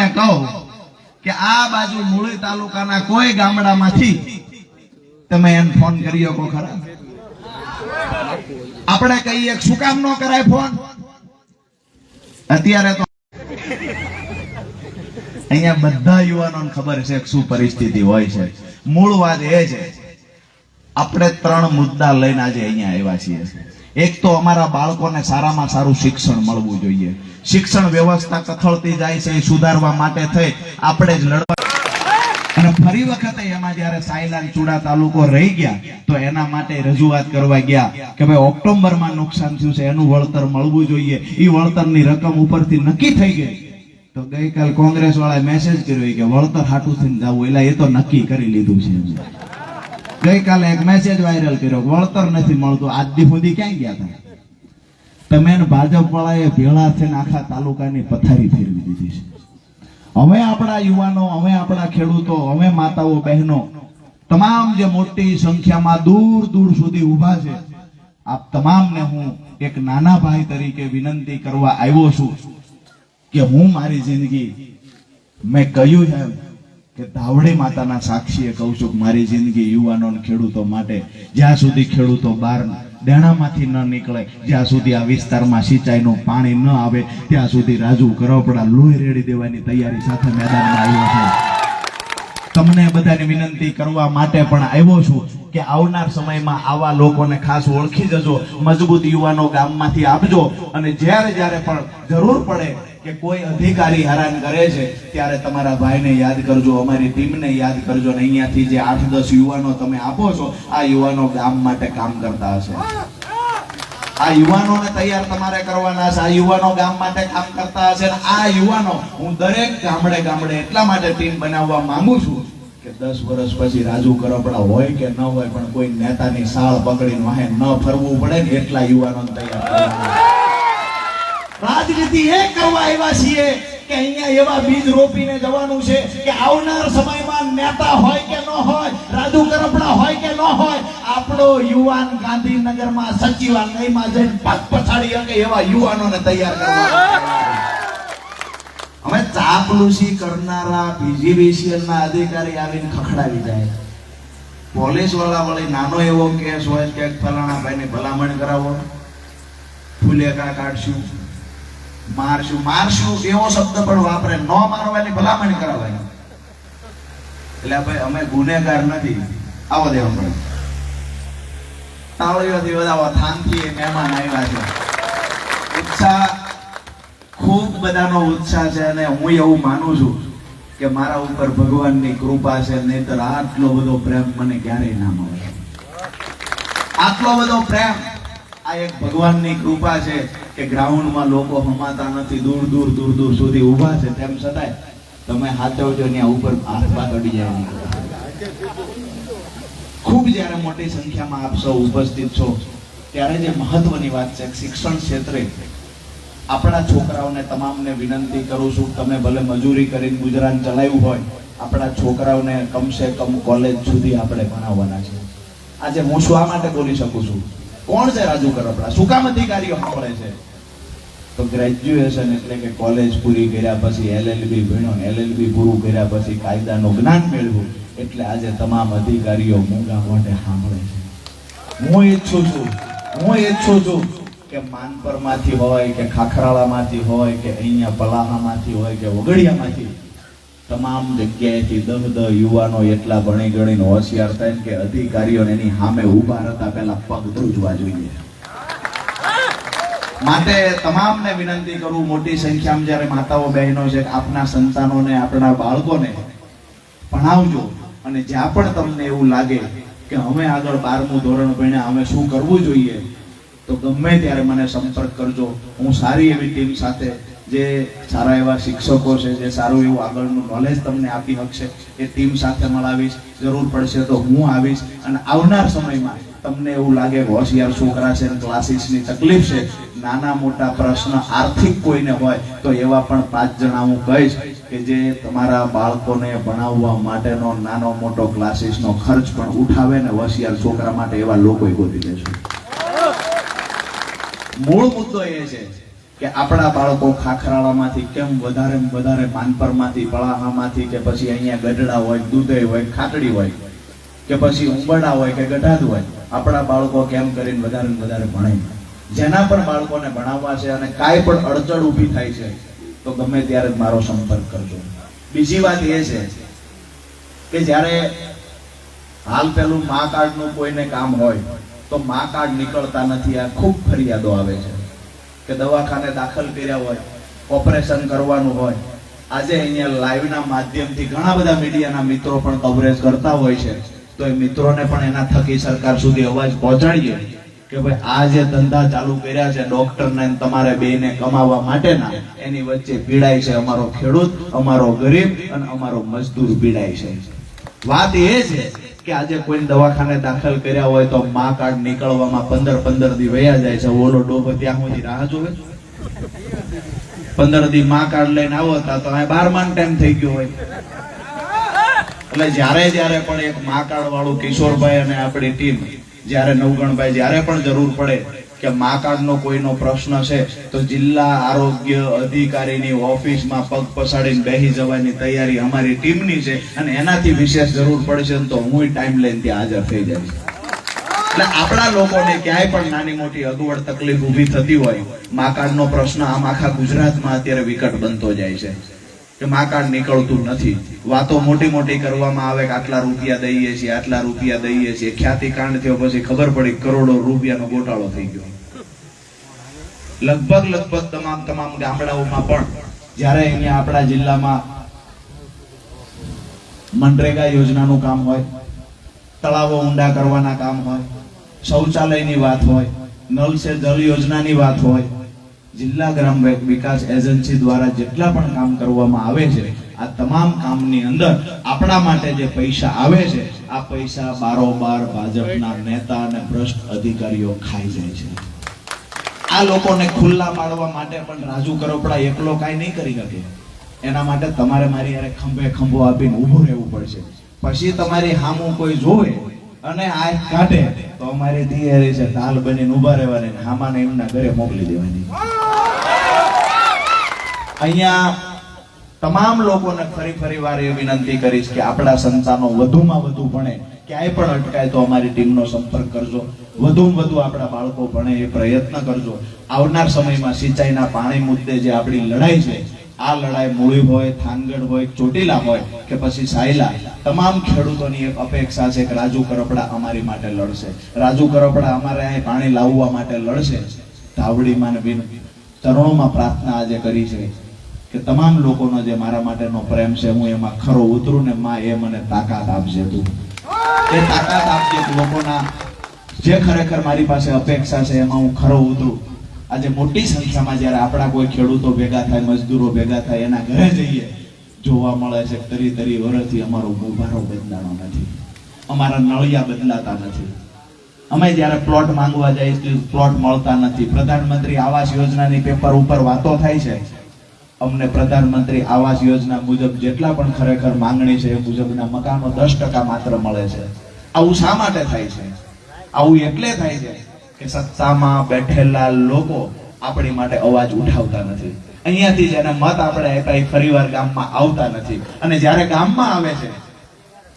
તમને કહું કે આ બાજુ મૂળી તાલુકાના કોઈ ગામડામાંથી તમે એને ફોન કરી શકો ખરા? આપણે કહીએ શું કામ ન કરાય ફોન? અત્યારે તો અહીંયા બધા યુવાનોને ખબર છે શું પરિસ્થિતિ હોય છે. મૂળ વાત એ છે, આપણે ત્રણ મુદ્દા લઈને આજે અહીંયા આવ્યા છીએ. એક તો અમારા બાળકોને સારામાં સારું શિક્ષણ મળવું જોઈએ. શિક્ષણ વ્યવસ્થા કથળતી જાય છે, એ સુધારવા માટે થઈ. આપણે જ લડવા અને ફરી વખતે એમાં જ્યારે સાયલાલ ચુડા તાલુકો રહી ગયા, તો એના માટે રજૂઆત કરવા ગયા કે ભાઈ ઓક્ટોબરમાં નુકસાન થયું છે, એનું વળતર મળવું જોઈએ. એ વળતરની રકમ ઉપરથી નક્કી થઈ ગઈ. તો ગઈકાલ કોંગ્રેસ વાળાએ મેસેજ કર્યો કે વળતર હાટું થઈને જવું. એટલે એ તો નક્કી કરી લીધું છે. ગઈકાલે એક મેસેજ વાયરલ કર્યો, વળતર નથી મળતું. આજ દી સુધી ક્યાં ગયા હતા તમે ભાજપ વાળાએ ભેળા થઈને આખા તાલુકાની પથારી ફેરવી દીધી છે. હવે આપણા યુવાનો હવે આપણા ખેડૂતો હવે માતાઓ, બહેનો, તમામ જે મોટી સંખ્યામાં દૂર દૂર સુધી ઊભા છે, આપ તમામને હું એક નાના ભાઈ તરીકે વિનંતી કરવા આવ્યો છું કે હું મારી જિંદગી મેં કહ્યું છે કે ધાવડી માતાના સાક્ષીએ કહું છું કે મારી જિંદગી યુવાનો ખેડૂતો માટે, જ્યાં સુધી ખેડૂતો બહાર દેણામાંથી ન નીકળે, જ્યાં સુધી આ વિસ્તારમાં સિંચાઈનું પાણી ન આવે, ત્યાં સુધી રાજુ કરવપડા લોહી રેડી દેવાની તૈયારી સાથે મેદાનમાં આવ્યો છે. તમને બધાને વિનંતી કરવા માટે પણ આવ્યો છું કે આવનાર સમયમાં આવા લોકોને ખાસ ઓળખી જજો, મજબૂત યુવાનો ગામમાંથી આપજો, અને જ્યારે જ્યારે પણ જરૂર પડે કે કોઈ અધિકારી હેરાન કરે છે, ત્યારે તમારા ભાઈને યાદ કરજો, અમારી ટીમને યાદ કરજો ને અહીંયાથી જે આઠ દસ યુવાનો તમે આપો છો, આ યુવાનો ગામ માટે કામ કરતા હશે. આ યુવાનોને તૈયાર તમારે કરવાના છે, આ યુવાનો ગામ માટે કામ કરતા હશે આ યુવાનો હું દરેક ગામડે ગામડે એટલા માટે ટીમ બનાવવા માંગુ છું કે દસ વર્ષ પછી રાજુ કરપડા હોય કે ન હોય, પણ કોઈ નેતાની સાળ પકડીને વાહે ન ફરવું પડે ને એટલા યુવાનો તૈયાર કરવાના. રાજનીતિ એ કરવા આવ્યા છીએ કે અહીંયા એવા બીજ રોપીને જવાનું છે કે આવનાર સમયમાં નેતા હોય કે ન હોય, રાજુ કરપડા હોય કે ન હોય, આપણો યુવાન ગાંધીનગરમાં સચિવાલયમાં જઈને પગ પછાડી શકે એવા યુવાનોને તૈયાર કરવા. હવે ચાપલુસી કરનારા બીજીવીસીએલ ના અધિકારી આવીને ખખડાવી જાય. પોલીસવાળા વળી નાનો એવો કેસ હોય કે ફલાણા ભાઈને ભલામણ કરાવો, ફુલેકા કાઢશું. મારશું મારશું, એવો શબ્દ પણ વાપરે. ન મારવાની ભલામણ કરાવાય. એટલે ભાઈ અમે ગુનેગાર નથી. આવો દેવા પડે તાળીઓથી વધાવો થાનથી મહેમાન આવ્યા છે. ઉત્સાહ, ખૂબ બધાનો ઉત્સાહ છે અને હું એવું માનું છું કે મારા ઉપર ભગવાનની કૃપા છે, નહીતર આટલો બધો પ્રેમ મને ક્યારેય ના મળે. આટલો બધો પ્રેમ આ એક ભગવાનની કૃપા છે કે ગ્રાઉન્ડમાં લોકો હમાતા નથી, દૂર દૂર દૂર દૂર સુધી ઊભા છે. તેમ છતાંય તમે હાથવજો ત્યાં ઉપર હાથ પાત અડી જાય ખૂબ જ્યારે મોટી સંખ્યામાં આપ સૌ ઉપસ્થિત છો, ત્યારે જે મહત્વની વાત છે, શિક્ષણ ક્ષેત્રે આપણા છોકરાઓને તમામને વિનંતી કરું છું, તમે ભલે મજૂરી કરીને ગુજરાન ચલાવ્યું હોય, આપણા છોકરાઓને કમસે કમ કોલેજ સુધી આપણે ભણાવવાના છે. આજે હું શું આ માટે બોલી શકું છું? કોણ છે રાજુ કરપડા શું કામ અધિકારીઓ સાંભળે છે? તો ગ્રેજ્યુએશન એટલે કે કોલેજ પૂરી કર્યા પછી એલએલબી ભણ્યો ને એલએલબી પૂરું કર્યા પછી કાયદાનું જ્ઞાન મેળવ્યું એટલે આજે તમામ અધિકારીઓ મૂંગા મોઢે સાંભળે છે. હું ઈચ્છું છું, હું ઈચ્છું છું કે માનપરમાંથી હોય, કે ખાખરાળામાંથી હોય, કે અહીંયા પલાહામાંથી હોય, કે વગડિયામાંથી તમામ જગ્યાએથી દહ દહ યુવાનો એટલા ભણી ગણીને હોશિયાર થાય કે અધિકારીઓને એની સામે ઊભા રહેતા પહેલા પગ ધ્રુજવા જોઈએ. માટે તમામને વિનંતી કરું, મોટી સંખ્યામાં જ્યારે માતાઓ બહેનો છે, આપના સંતાનોને, આપણા બાળકોને ભણાવજો. અને જ્યાં પણ તમને એવું લાગે કે અમે આગળ બારમું ધોરણ ભણ્યા, અમે શું કરવું જોઈએ, તો ગમે ત્યારે મને સંપર્ક કરજો. હું સારી એવી ટીમ સાથે જે સારા એવા શિક્ષકો છે, જે સારું એવું આગળનું નોલેજ તમને આપી શકશે, એ ટીમ સાથે મળાવીશ, જરૂર પડશે તો હું આવીશ અને આવનાર સમયમાં તમને એવું લાગે હોશિયાર છોકરા છે ક્લાસીસની તકલીફ છે, નાના મોટા પ્રશ્ન આર્થિક કોઈને હોય તો એવા પણ પાંચ જણા હું કહીશ કે જે તમારા બાળકોને ભણાવવા માટેનો નાનો મોટો ક્લાસીસનો ખર્ચ પણ ઉઠાવે ને હોશિયાર છોકરા માટે એવા લોકો ગોતી દેશે મૂળ મુદ્દો એ છે કે આપણા બાળકો ખાખરાળામાંથી કેમ વધારે વધારે માનપરમાંથી, પળાહામાંથી કે પછી અહીંયા ગઢડા હોય દૂધઈ હોય, ખાટડી હોય, કે પછી ઉંબરડા હોય કે ગઢાદ હોય, આપણા બાળકો કેમ કરીને વધારે વધારે ભણે જેના પર બાળકોને ભણાવવા છે અને કાંઈ પણ અડચણ ઊભી થાય છે, તો ગમે ત્યારે મારો સંપર્ક કરજો. બીજી વાત એ છે કે જ્યારે હાલ પેલું મા કાર્ડનું કોઈને કામ હોય, તો મા કાર્ડ નીકળતા નથી, આ ખૂબ ફરિયાદો આવે છે. કે દવાખાને દાખલ કર્યા હોય, ઓપરેશન કરવાનું હોય, આજે અહીંયા લાઈવના માધ્યમથી ઘણા બધા મીડિયાના મિત્રો પણ કવરેજ કરતા હોય છે. તો એ મિત્રોને પણ એના થકી સરકાર સુધી અવાજ પહોંચાડીએ કે ભાઈ, આ જે ધંધા ચાલુ કર્યા છે ડોક્ટરને ને તમારે બેને કમાવા માટેના, એની વચ્ચે પીડાય છે અમારો ખેડૂત, અમારો ગરીબ અને અમારો મજદૂર પીડાય છે. વાત એ છે કે આજે કોઈ દવાખાને દાખલ કર્યા હોય તો મા કાર્ડ નીકળવામાં પંદર પંદર દી વયા જાય છે. ઓલો ડોહો ત્યાં સુધી રાહ જોવે. પંદર દી મા કાર્ડ લઈને આવો હતા તો અહીં બારમાં ટાઈમ થઈ ગયો હોય. એટલે જ્યારે જ્યારે પણ એક મા કાર્ડ વાળું કિશોરભાઈ અને આપણી ટીમ, જ્યારે નવગણભાઈ જ્યારે પણ જરૂર પડે કે મા કાર્ડનો કોઈનો પ્રશ્ન છે, તો જિલ્લા આરોગ્ય અધિકારીની ઓફિસમાં પગ પસાડીને બેસી જવાની તૈયારી અમારી ટીમની છે અને એનાથી વિશેષ જરૂર પડશે તો હું ટાઈમ લઈને ત્યાં હાજર થઈ જઈશ. એટલે આપણા લોકોને ક્યાંય પણ નાની મોટી અગવડ તકલીફ ઊભી થતી હોય, મા કાર્ડનો પ્રશ્ન આમ આખા ગુજરાતમાં અત્યારે વિકટ બનતો જાય છે. કે મા કાર્ડ નીકળતું નથી. વાતો મોટી મોટી કરવામાં આવે કે આટલા રૂપિયા દઈએ છીએ, આટલા રૂપિયા દઈએ છીએ. ખ્યાતિ કાંડ થયો પછી ખબર પડી કરોડો રૂપિયાનો ગોટાળો થઈ ગયો. લગભગ લગભગ તમામ તમામ ગામડાઓમાં પણ જ્યારે અહીંયા આપણા જિલ્લામાં મનરેગા યોજનાનું કામ હોય, તળાવો ઊંડા કરવાના કામ હોય, શૌચાલયની વાત હોય નલ સે જલ યોજનાની વાત હોય જિલ્લા ગ્રામ વિકાસ એજન્સી દ્વારા જેટલા પણ કામ કરવામાં આવે છે, આ તમામ કામની અંદર આપણા માટે જે પૈસા આવે છે, આ પૈસા બારોબાર ભાજપના નેતા અને ભ્રષ્ટ અધિકારીઓ ખાઈ જાય છે. આ લોકોને ખુલ્લા પાડવા માટે પણ રાજુ કરોપડા એકલો કાંઈ નહીં કરી શકે. એના માટે તમારે મારી યારે ખંભે ખંભો આપીને ઊભું રહેવું પડશે. પછી તમારી હામું કોઈ જોવે અને આ કાઢે તો અમારી તૈયારી છે, તાલ બનીને ઊભા રહેવાની હામાને એમના ઘરે મોકલી દેવાની. અહીંયા તમામ લોકોને ફરી ફરી વાર એ વિનંતી કરીશ કે આપણા સંતાનો વધુમાં વધુ ભણે. ક્યાંય પણ અટકાય તો અમારી ટીમનો સંપર્ક કરજો. વધુમાં વધુ આપણા બાળકો ભણે એ પ્રયત્ન કરજો. આવનાર સમયમાં સિંચાઈના પાણી મુદ્દે જે આપણી લડાઈ છે, આ લડાઈ મૂળી હોય, થાનગઢ હોય, ચોટીલા હોય કે પછી સાયલા, તમામ ખેડૂતોની એક અપેક્ષા છે કે રાજુ કરપડા અમારી માટે લડશે. રાજુ કરપડા અમારે અહીં પાણી લાવવા માટે લડશે. ધાવડીમાં ચરણોમાં પ્રાર્થના આજે કરી છે. કે તમામ લોકોનો જે મારા માટેનો પ્રેમ છે, હું એમાં ખરો ઉતરું ને માં એ મને તાકાત આપજે તું. એ તાકાત આપજે લોકોના. જે ખરેખર મારી પાસે અપેક્ષા છે, એમાં હું ખરો ઉતરું. આજે મોટી સંખ્યામાં જ્યારે આપણા કોઈ ખેડૂતો ભેગા થાય, મજદૂરો ભેગા થાય, એના ઘરે જઈએ, જોવા મળે છે તરી તરી વર્ષથી અમારો ગુભારો બદલાનો નથી. અમારા નળિયા બદલાતા નથી. અમે જ્યારે પ્લોટ માંગવા જઈએ પ્લોટ મળતા નથી. પ્રધાનમંત્રી આવાસ યોજનાની પેપર ઉપર વાતો થાય છે. અમને પ્રધાનમંત્રી આવાસ યોજના મુજબ જેટલા પણ ખરેખર માંગણી છે એ મુજબના મકાનો દસ ટકા માત્ર મળે છે. આવું શા માટે થાય છે? આવું એટલે થાય છે કે સત્તામાં બેઠેલા લોકો આપણી માટે અવાજ ઉઠાવતા નથી. અહીંયાથી જેને મત આપણે આપ્યા એ ફરીવાર ગામમાં આવતા નથી. અને જ્યારે ગામમાં આવે છે,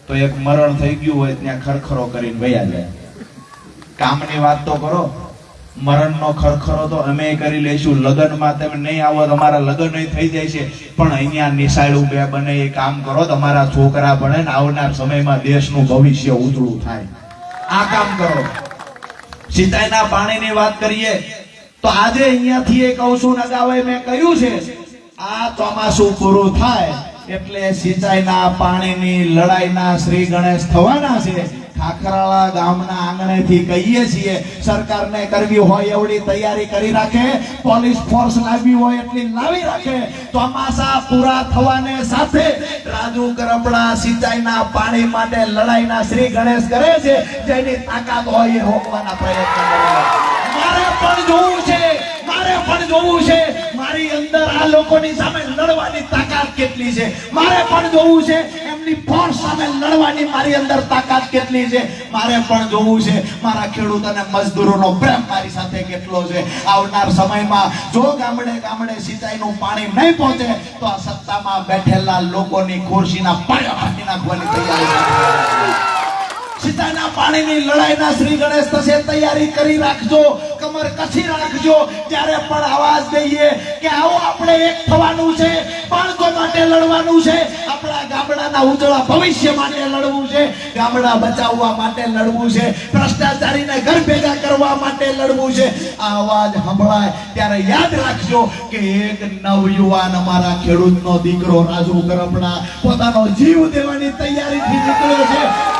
તો એક મરણ થઈ ગયું હોય ત્યાં ખરખરો કરીને વયા જાય. કામની વાત તો કરો. મરણનો ખરખરો તો અમે કરી લેશું લગ્નમાં તમે નહીં આવો, તમારા લગ્ન થઈ જાય પણ અહીંયા નિશાળું બે બને, એ કામ કરો. તમારા છોકરા ભણે ને આવનાર સમયમાં દેશનું ભવિષ્ય ઉજળું થાય. આ કામ કરો. સિંચાઈના પાણીની વાત કરીએ, તો આજે અહીંયાથી એ કહું છું નગાવે મેં કહ્યું છે, આ ચોમાસું પૂરું થાય એટલે સિંચાઈના પાણીની લડાઈના શ્રી ગણેશ થવાના છે. ખાખરાળા ગામના આંગણેથી કહીએ છીએ, સરકારને કરવી હોય એવડી તૈયારી કરી રાખે, પોલીસ ફોર્સ લાવી હોય એટલી લાવી રાખે. ચોમાસા પૂરા થવાને સાથે રાજુ કરપડા સિંચાઈના પાણી માટે લડાઈના શ્રી ગણેશ કરે છે, જેની તાકાત હોય એ રોકવાના પ્રયત્ન મારે પણ જોવું છે, મારે પણ જોવું છે, મારી અંદર આ લોકોની સામે લડવાની તાકાત કેટલી છે? મારે પણ જોવું છે એમના ફોર્સ સામે લડવાની મારી અંદર તાકાત કેટલી છે? મારે પણ જોવું છે. મારા ખેડૂત અને મજદૂરોનો પ્રેમ મારી સાથે કેટલો છે? આવનાર સમયમાં જો ગામડે ગામડે સિંચાઈનું પાણી નહીં પહોંચે, તો આ સત્તામાં બેઠેલા લોકોની ખુરશીના પાયા નાખવાની તૈયારી સિંચાઈના પાણીની લડાઈના શ્રી ગણેશ થશે, તૈયારી કરી રાખજો, કમર કસી રાખજો, ત્યારે પણ આવાજ દઈએ કે આવો આપણે એક થવાનું છે, બાળકો માટે લડવાનું છે, આપણા ગામડાના ઉજળા ભવિષ્ય માટે લડવું છે, ગામડા બચાવવા માટે લડવું છે, ભ્રષ્ટાચારીને ઘર ભેગા કરવા માટે લડવું છે. આ અવાજ સંભળાય, ત્યારે યાદ રાખજો કે એક નવયુવાન અમારા ખેડૂતનો દીકરો રાજુ કરપડા પોતાનો જીવ દેવાની તૈયારીથી નીકળ્યો છે.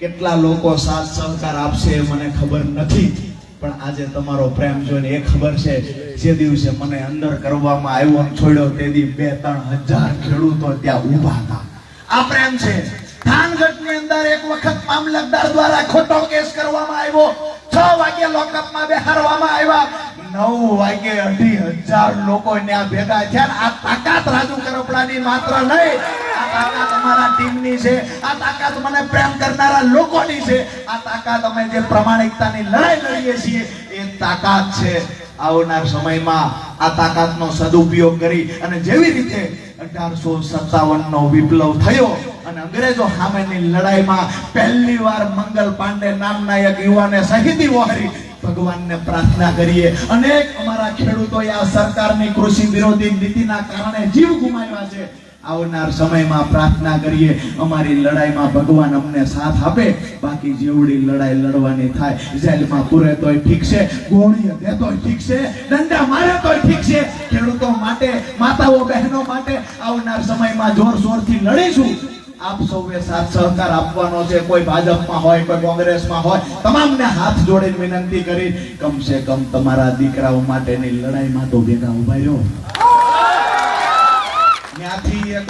કેટલા લોકો સાથ સહકાર આપશે મને ખબર નથી, પણ આજે તમારો પ્રેમ જોઈને એ ખબર છે, જે દિવસે મને અંદર કરવામાં આવ્યો છોડ્યો, તે દી બે ત્રણ હજાર ખેડૂતો ત્યાં ઊભા હતા. આ પ્રેમ છે. થાનગઢની અંદર એક વખત મામલતદાર દ્વારા ખોટો કેસ કરવામાં આવ્યો. છ વાગે લોકઅપમાં બેહારવામાં આવ્યા. નવ વાગે અઢી હજાર લોકો ત્યાં ભેગા થયા આ તાકાત રાજુ કરપડાની માત્ર નહીં, આ તાકાત અમારા ટીમની છે. આ તાકાત મને પ્રેમ કરનારા લોકોની છે. આ તાકાત અમે જે પ્રમાણિકતાની લડાઈ લડીએ છીએ, એ તાકાત છે. આવનાર સમયમાં આ તાકાતનો સદુપયોગ કરી અને જેવી રીતે અઢારસો સત્તાવન નો વિપ્લવ થયો અને અંગ્રેજો સામેની લડાઈમાં પહેલી વાર મંગલ પાંડે નામના એક યુવાને શહીદી વહારી. ભગવાનને પ્રાર્થના કરીએ. અનેક અમારા ખેડૂતોએ આ સરકારની કૃષિ વિરોધી નીતિના કારણે જીવ ગુમાવ્યા છે. આવનાર સમયમાં પ્રાર્થના કરીએ. અમારી લડાઈમાં ભગવાન અમને સાથ આપે. બાકી જેવડી લડાઈ લડવાની થાય, જેલમાં પૂરે તોય ઠીક છે, ગોળીએ દે તોય ઠીક છે, દંડા મારે તોય ઠીક છે. ખેડૂતો માટે, માતાઓ બહેનો માટે આવનાર સમયમાં જોરશોરથી લડીશું. આપ સૌએ સાથ સહકાર આપવાનો છે, કોઈ ભાજપમાં હોય, કોઈ કોંગ્રેસમાં હોય, તમામને હાથ જોડીને વિનંતી કરી, કમસે કમ તમારા દીકરાઓ માટેની લડાઈમાં તો ભેગા ઊભા રહ્યો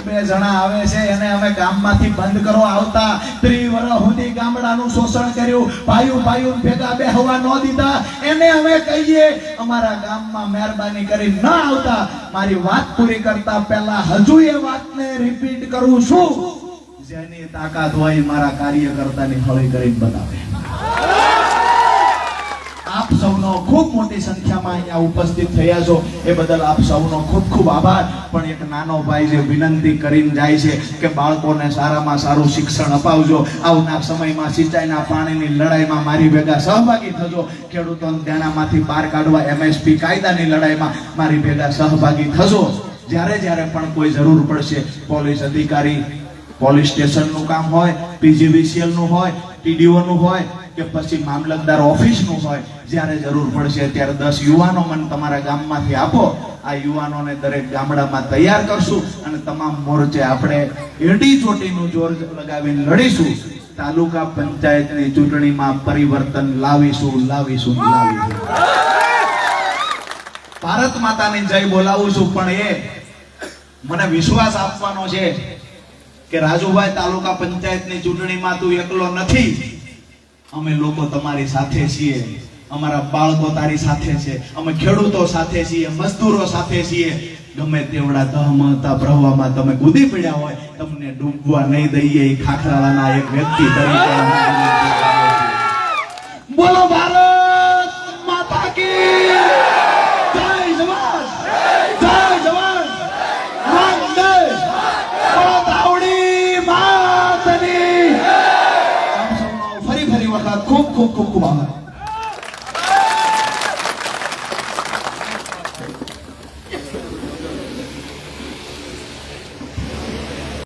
બે શોષણ કર્યું. ભાઈઓ ભાઈઓ ભેગા બેહવા ન દીધા. એને અમે કહીએ, અમારા ગામમાં મહેરબાની કરી ન આવતા. મારી વાત પૂરી કરતા પહેલા હજુ એ વાતને રિપીટ કરું છું. જેની તાકાત હોય મારા કાર્યકર્તાની હળી કરીને બતાવે. આપ સૌનો ખૂબ મોટી સંખ્યામાં અહીંયા ઉપસ્થિત થયા છો. એ બદલ આપ સૌનો ખૂબ ખૂબ આભાર. પણ એક નાનો ભાઈ જે વિનંતી કરીને જાય છે કે બાળકોને સારામાં સારું શિક્ષણ અપાવજો. આવનાર સમયમાં સિંચાઈના પાણીની લડાઈમાં મારી ભેગા સહભાગી થજો. ખેડૂતોને દેણામાંથી બહાર કાઢવા એમએસપી કાયદાની લડાઈમાં મારી ભેગા સહભાગી થજો. જ્યારે જ્યારે પણ કોઈ જરૂર પડશે, પોલીસ અધિકારી પોલીસ સ્ટેશનનું કામ હોય પીજીવીસીએલનું હોય ટીડીઓ નું હોય કે પછી મામલતદાર ઓફિસનું હોય, જ્યારે જરૂર પડશે ત્યારે દસ યુવાનો મને તમારા ગામમાંથી આપો. આ યુવાનોને દરેક ગામડામાં તૈયાર કરશું અને તમામ મોરચે આપણે એડી ચોટીનું જોર લગાવીને લડીશું. તાલુકા પંચાયતની ચૂંટણીમાં પરિવર્તન લાવીશું લાવીશું લાવીશું. ભારત માતાની જય બોલાવું છું, પણ એ મને વિશ્વાસ આપવાનો છે કે રાજુભાઈ તાલુકા પંચાયતની ચૂંટણીમાં તું એકલો નથી. અમે લોકો તમારી સાથે છીએ. અમારા બાળકો તારી સાથે છે. અમે ખેડૂતો સાથે છીએ, મજદૂરો સાથે છીએ. ગમે તેવડા દહમતા પ્રવાહમાં તમે કૂદી પડ્યા હોય, તમને ડૂબવા નહીં દઈએ એ ખાખરાળાના એક વ્યક્તિ તરીકે અમે વિનંતી કરીએ છીએ. બોલો ભારત માતા કી જય જવાન જય જવાન વંદે તાવડી માતની આપ સૌનો